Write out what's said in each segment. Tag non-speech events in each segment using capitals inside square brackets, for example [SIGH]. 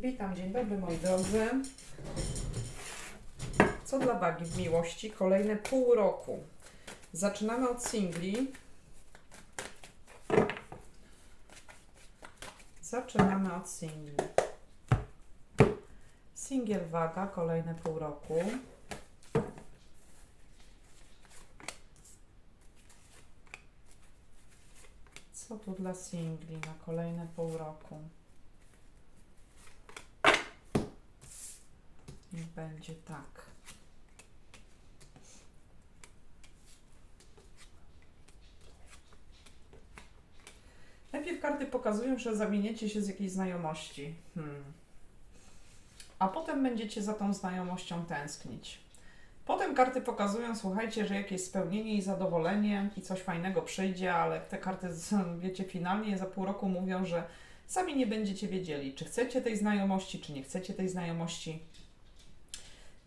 Witam, dzień dobry moi drodzy. Co dla wagi w miłości? Kolejne pół roku. Zaczynamy od singli. Zaczynamy od singli. Singiel waga, kolejne pół roku. Co tu dla singli na kolejne pół roku? Niech będzie tak. Najpierw karty pokazują, że zamieniecie się z jakiejś znajomości. Hmm. A potem będziecie za tą znajomością tęsknić. Potem karty pokazują, słuchajcie, że jakieś spełnienie i zadowolenie i coś fajnego przyjdzie, ale te karty, [LAUGHS] wiecie, finalnie za pół roku mówią, że sami nie będziecie wiedzieli, czy chcecie tej znajomości, czy nie chcecie tej znajomości.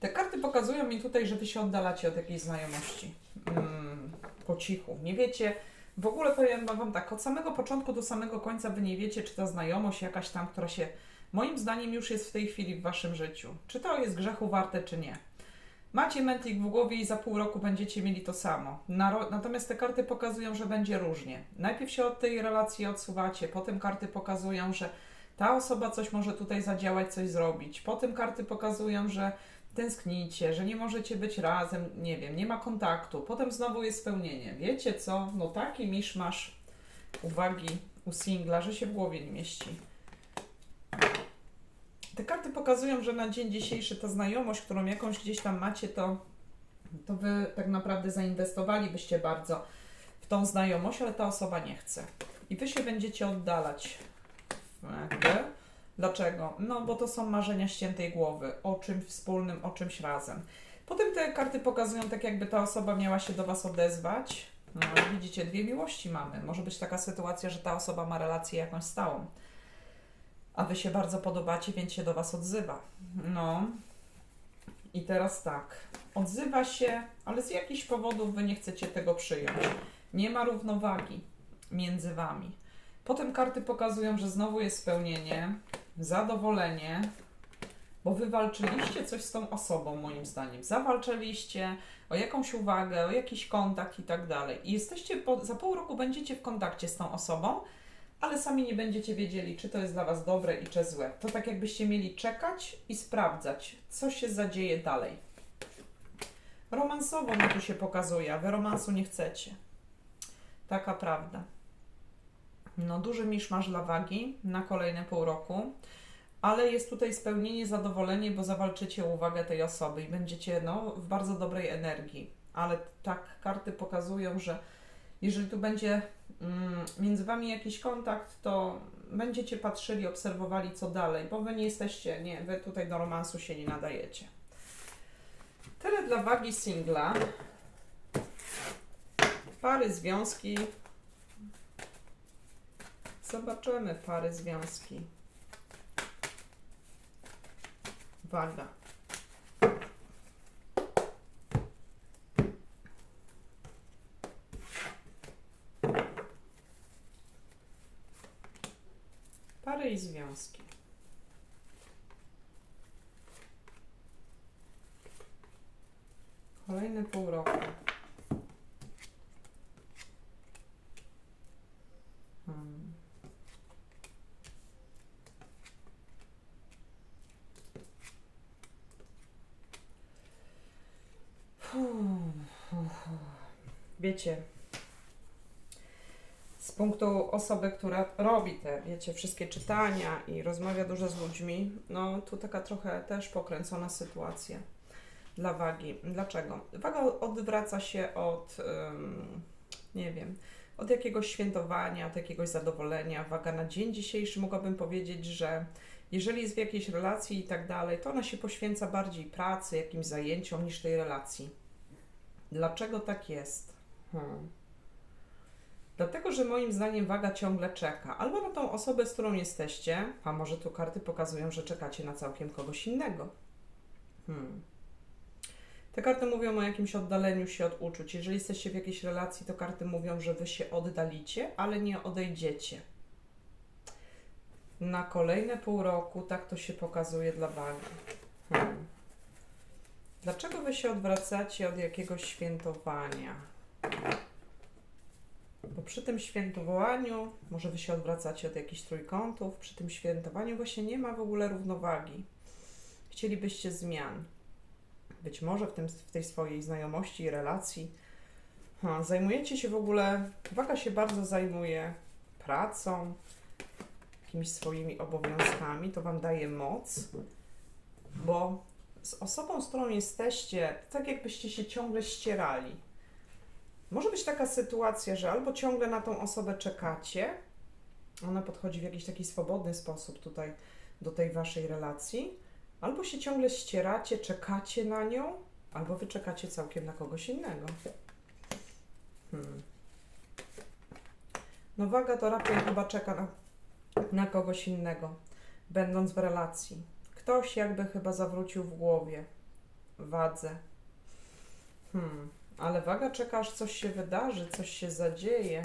Te karty pokazują mi tutaj, że wy się oddalacie od jakiejś znajomości. Mm, po cichu. Nie wiecie, w ogóle powiem wam tak, od samego początku do samego końca wy nie wiecie, czy ta znajomość jakaś tam, która się moim zdaniem już jest w tej chwili w waszym życiu, czy to jest grzechu warte, czy nie. Macie mętlik w głowie i za pół roku będziecie mieli to samo. Natomiast te karty pokazują, że będzie różnie. Najpierw się od tej relacji odsuwacie, potem karty pokazują, że ta osoba coś może tutaj zadziałać, coś zrobić. Potem karty pokazują, że tęsknicie, że nie możecie być razem, nie wiem, nie ma kontaktu. Potem znowu jest spełnienie. Wiecie co? No taki miszmasz uwagi u singla, że się w głowie nie mieści. Te karty pokazują, że na dzień dzisiejszy ta znajomość, którą jakąś gdzieś tam macie, to, to wy tak naprawdę zainwestowalibyście bardzo w tą znajomość, ale ta osoba nie chce. I wy się będziecie oddalać. Jakby. Dlaczego? No bo to są marzenia ściętej głowy, o czymś wspólnym, o czymś razem. Potem te karty pokazują tak, jakby ta osoba miała się do Was odezwać. No widzicie, dwie miłości mamy. Może być taka sytuacja, że ta osoba ma relację jakąś stałą. A Wy się bardzo podobacie, więc się do Was odzywa. No. I teraz tak. Odzywa się, ale z jakichś powodów Wy nie chcecie tego przyjąć. Nie ma równowagi między Wami. Potem karty pokazują, że znowu jest spełnienie, zadowolenie, bo wy walczyliście coś z tą osobą, moim zdaniem. Zawalczyliście o jakąś uwagę, o jakiś kontakt i tak dalej. I jesteście, po, za pół roku będziecie w kontakcie z tą osobą, ale sami nie będziecie wiedzieli, czy to jest dla was dobre i czy złe. To tak jakbyście mieli czekać i sprawdzać, co się zadzieje dalej. Romansowo mi tu się pokazuje, a wy romansu nie chcecie. Taka prawda. No, duży miszmasz dla wagi na kolejne pół roku, ale jest tutaj spełnienie, zadowolenie, bo zawalczycie uwagę tej osoby i będziecie no, w bardzo dobrej energii. Ale tak karty pokazują, że jeżeli tu będzie mm, między wami jakiś kontakt, to będziecie patrzyli, obserwowali co dalej, bo wy nie jesteście, nie, wy tutaj do romansu się nie nadajecie. Tyle dla wagi singla. Pary, związki, Zobaczymy pary związki. Waga. Pary i związki. Kolejne pół roku. Hmm. Wiecie, z punktu osoby, która robi te, wiecie, wszystkie czytania i rozmawia dużo z ludźmi, no tu taka trochę też pokręcona sytuacja dla wagi. Dlaczego? Waga odwraca się od, ym, nie wiem, od jakiegoś świętowania, od jakiegoś zadowolenia. Waga na dzień dzisiejszy mogłabym powiedzieć, że jeżeli jest w jakiejś relacji i tak dalej, to ona się poświęca bardziej pracy, jakimś zajęciom niż tej relacji. Dlaczego tak jest? Hmm. Dlatego, że moim zdaniem waga ciągle czeka. Albo na tą osobę, z którą jesteście, a może tu karty pokazują, że czekacie na całkiem kogoś innego. Hmm. Te karty mówią o jakimś oddaleniu się od uczuć. Jeżeli jesteście w jakiejś relacji, to karty mówią, że wy się oddalicie, ale nie odejdziecie. na kolejne pół roku, tak to się pokazuje dla wagi. Hmm. Dlaczego wy się odwracacie od jakiegoś świętowania? Bo przy tym świętowaniu, może wy się odwracacie od jakichś trójkątów, przy tym świętowaniu właśnie nie ma w ogóle równowagi. Chcielibyście zmian. Być może w, tym, w tej swojej znajomości i relacji. Ha, zajmujecie się w ogóle, waga się bardzo zajmuje pracą, jakimiś swoimi obowiązkami, to Wam daje moc, bo z osobą, z którą jesteście, tak jakbyście się ciągle ścierali. Może być taka sytuacja, że albo ciągle na tą osobę czekacie, ona podchodzi w jakiś taki swobodny sposób tutaj do tej Waszej relacji, albo się ciągle ścieracie, czekacie na nią, albo Wy czekacie całkiem na kogoś innego. Hmm. No waga to raczej chyba czeka na, na kogoś innego, będąc w relacji. Ktoś jakby chyba zawrócił w głowie wadze. Hmm, ale waga czeka, aż coś się wydarzy, coś się zadzieje.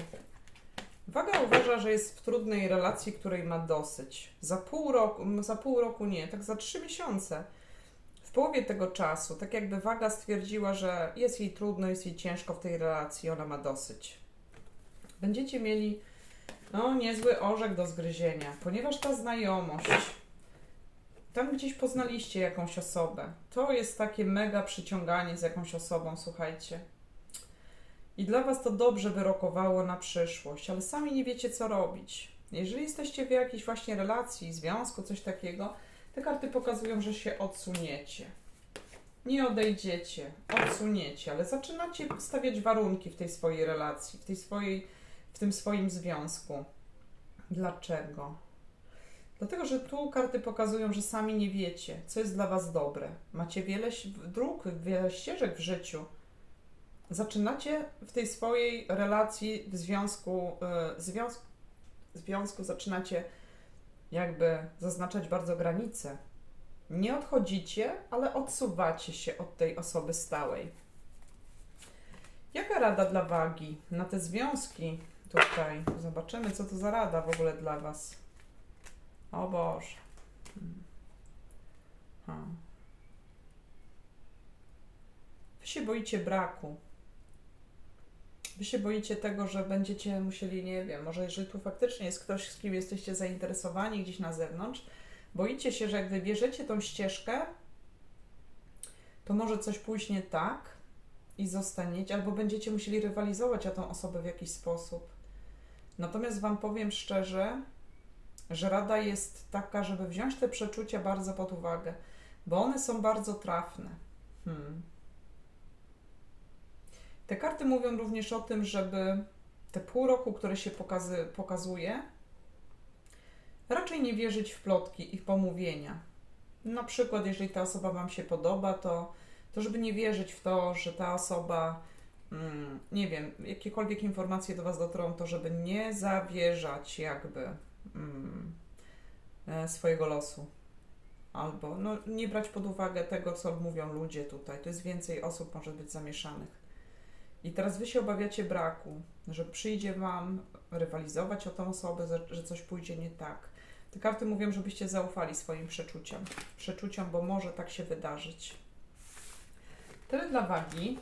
Waga uważa, że jest w trudnej relacji, której ma dosyć. Za pół roku, za pół roku nie, tak za trzy miesiące. W połowie tego czasu, tak jakby waga stwierdziła, że jest jej trudno, jest jej ciężko w tej relacji, ona ma dosyć. Będziecie mieli no, niezły orzech do zgryzienia, ponieważ ta znajomość, tam gdzieś poznaliście jakąś osobę, to jest takie mega przyciąganie z jakąś osobą, słuchajcie. I dla Was to dobrze wyrokowało na przyszłość, ale sami nie wiecie, co robić. Jeżeli jesteście w jakiejś właśnie relacji, związku, coś takiego, te karty pokazują, że się odsuniecie. Nie odejdziecie, odsuniecie, ale zaczynacie stawiać warunki w tej swojej relacji, w tej swojej, w tym swoim związku. Dlaczego? Dlatego, że tu karty pokazują, że sami nie wiecie, co jest dla Was dobre. Macie wiele dróg, wiele ścieżek w życiu. Zaczynacie w tej swojej relacji, w związku, yy, związku, związku zaczynacie jakby zaznaczać bardzo granice. Nie odchodzicie, ale odsuwacie się od tej osoby stałej. Jaka rada dla wagi na te związki tutaj? Zobaczymy, co to za rada w ogóle dla Was. O Boże. Hmm. Ha. Wy się boicie braku. Wy się boicie tego, że będziecie musieli, nie wiem, może jeżeli tu faktycznie jest ktoś, z kim jesteście zainteresowani gdzieś na zewnątrz, boicie się, że jak wybierzecie tą ścieżkę, to może coś pójść nie tak i zostaniecie, albo będziecie musieli rywalizować o tą osobę w jakiś sposób. Natomiast Wam powiem szczerze, że rada jest taka, żeby wziąć te przeczucia bardzo pod uwagę, bo one są bardzo trafne. Hmm. Te karty mówią również o tym, żeby te pół roku, które się pokazy, pokazuje, raczej nie wierzyć w plotki i w pomówienia. Na przykład, jeżeli ta osoba Wam się podoba, to, to żeby nie wierzyć w to, że ta osoba, mm, nie wiem, jakiekolwiek informacje do Was dotrą, to żeby nie zawierzać jakby mm, e, swojego losu. Albo no, nie brać pod uwagę tego, co mówią ludzie tutaj. To jest więcej osób może być zamieszanych. I teraz wy się obawiacie braku, że przyjdzie wam rywalizować o tą osobę, że- coś pójdzie nie tak. Te karty mówią, żebyście zaufali swoim przeczuciom. Przeczuciom, bo może tak się wydarzyć. Tyle dla wagi.